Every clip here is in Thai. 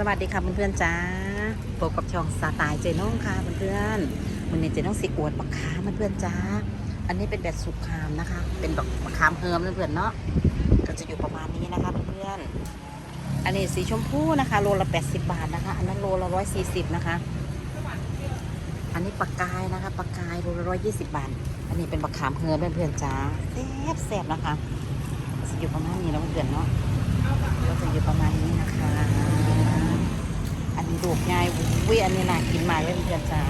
สวัสดีค่ะเพื่อนๆจ้าพบกับช่องสไตล์เจน้องค่ะเพื่อนๆวันนี้เจน้องสิอวดบักขามเพื่อนๆจ้า อันนี้เป็นแบบสุกขามนะคะ เป็นแบักบักขามเฮิมเพื่อนๆเนาะ ก็จะอยู่ประมาณนี้นะคะเพื่อนๆ อันนี้สีชมพูนะคะโลละ80บาทนะคะ อันนั้นโลละ140นะคะ อันนี้ปลากกายนะคะปลากกายโลละ120บบาท อันนี้เป็นบักขามเฮิมเพื่อนๆจ้าแซ่บแซ่บๆนะคะจะอยู่ประมาณนี้แล้วเพื่อนๆเนาะ ก็จะอยู่ประมาณนี้นะคะ อันนี้ดูกง่าย วิอันนี้น่ากินมากเลยเพื่อนจ้า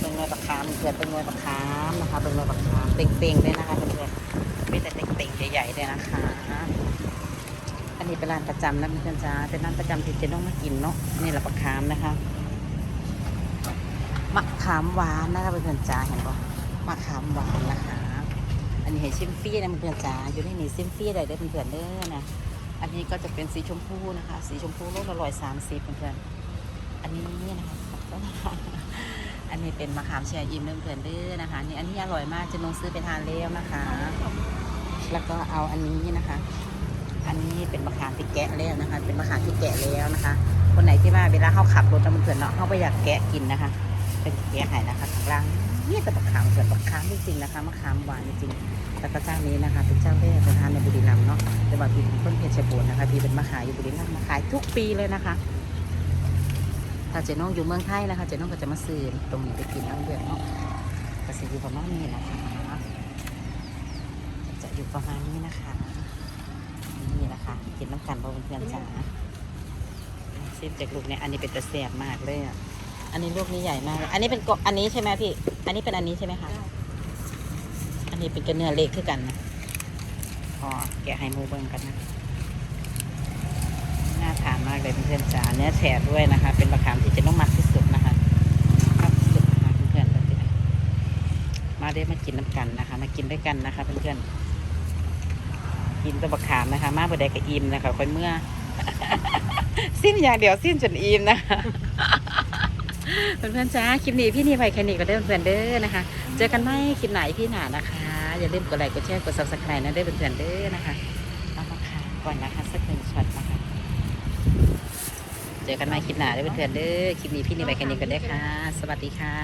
เป็นเงยบักขามเพื่อนเป็นเงยบักขามนะคะเป็นเงยบักขามเต่งๆเลยนะคะเพื่อนๆไม่แต่เต่งๆใหญ่ๆเลยนะคะ อันนี้เป็นร้านประจำนะเพื่อนจ้าเป็นร้านประจำที่เจะต้องมากินเนาะนี่แหละบักขามนะคะมะขามหวานนะคะเพื่อนจ้าเห็นปะมะขามหวานนะคะ อันนี้ให้ชิมฟรีนะเพื่อนจ้าอยู่ในนี้ชิมฟรีได้เด้อเพื่อนเด้อนะอันนี้ก็จะเป็นสีชมพูนะคะ สีชมพูโลละร้อยสามสิบเพื่อนๆ อันนี้นะคะอันนี้เป็นมะขามแช่อิ่มเพื่อนเด้อนะคะนี่อันนี้อร่อยมากจะลงซื้อไปทานแล้วนะคะ แล้วก็เอาอันนี้นะคะ อันนี้เป็นมะขามที่แกะแล้วนะคะ เป็นมะขามที่แกะแล้วนะคะ คนไหนที่ว่าเวลาเขาขับรถนะเพื่อนเนาะเขาไปอยากแกะกินนะคะเป็นแกะให้นะคะข้างล่างนี่แต่มะขามเพื่อนมะขามจริงๆนะคะมะขามหวานจริงๆแล้วก็เจ้านี้นะคะเป็นเจ้าแรกเป็นทานในบุรีรัมย์เนาะแต่ว่าพี่เป็นคนเพชรบูรณ์นะคะพี่เป็นมาขายอยู่บุรีรัมย์มาขายทุกปีเลยนะคะ ถ้าเจน้องอยู่เมืองไทยนะคะเจน้องก็จะมาซื้อตรงนี้ไปกินน้ำเดือดเนาะก็จะอยู่ประมาณนี้นะคะจะอยู่ประมาณนี้นะคะนี่นะคะกินน้ำกันเพราะเพื่อนๆจ๋าซิมจากลูกเนี่ยอันนี้เป็นตะแสบมากเลยอะอันนี้ลูกนี้ใหญ่มาก อันนี้เป็นกอันนี้ใช่ไหมพี่ อันนี้เป็นอันนี้ใช่ไหมคะอันนี้เป็นกระเนื้อเล็กคือกันนะพอแกะให้หมูเบิ้งกันนะ มากเลยเพื่อนๆจ๋าเนื้อแฉะด้วยนะคะ เป็นมะขามที่จะต้องมักที่สุดนะคะชอบที่สุดนะคะเพื่อนๆมาได้มากินน้ำกันนะคะ มากินด้วยกันนะคะเพื่อนๆกินตัวมะขามนะคะ มาบดได้กับอิ่มนะคะค่อยเมื่อ สิ้นอย่างเดียวสิ้นจนอิ่มนะคะเพื่อนๆจ้าคลิปนี้พี่นีไปแค่นี้ก็เด้เพื่อนๆเด้อนะคะ เจอกันไหมคลิปไหนพี่หนานะคะ อย่าลืมกดไลค์กดแชร์กด subscribe นะเด้เพื่อนๆเด้อนะคะเอามาค่ะก่อนนะคะสักหนึ่งช็อตนะคะ เจอกันใหม่คลิปหน้าเด้อเพื่อนๆเด้อคลิปนี้พี่นี่ไปแค่นี้ก็ได้อค่ะ สวัสดีค่ะ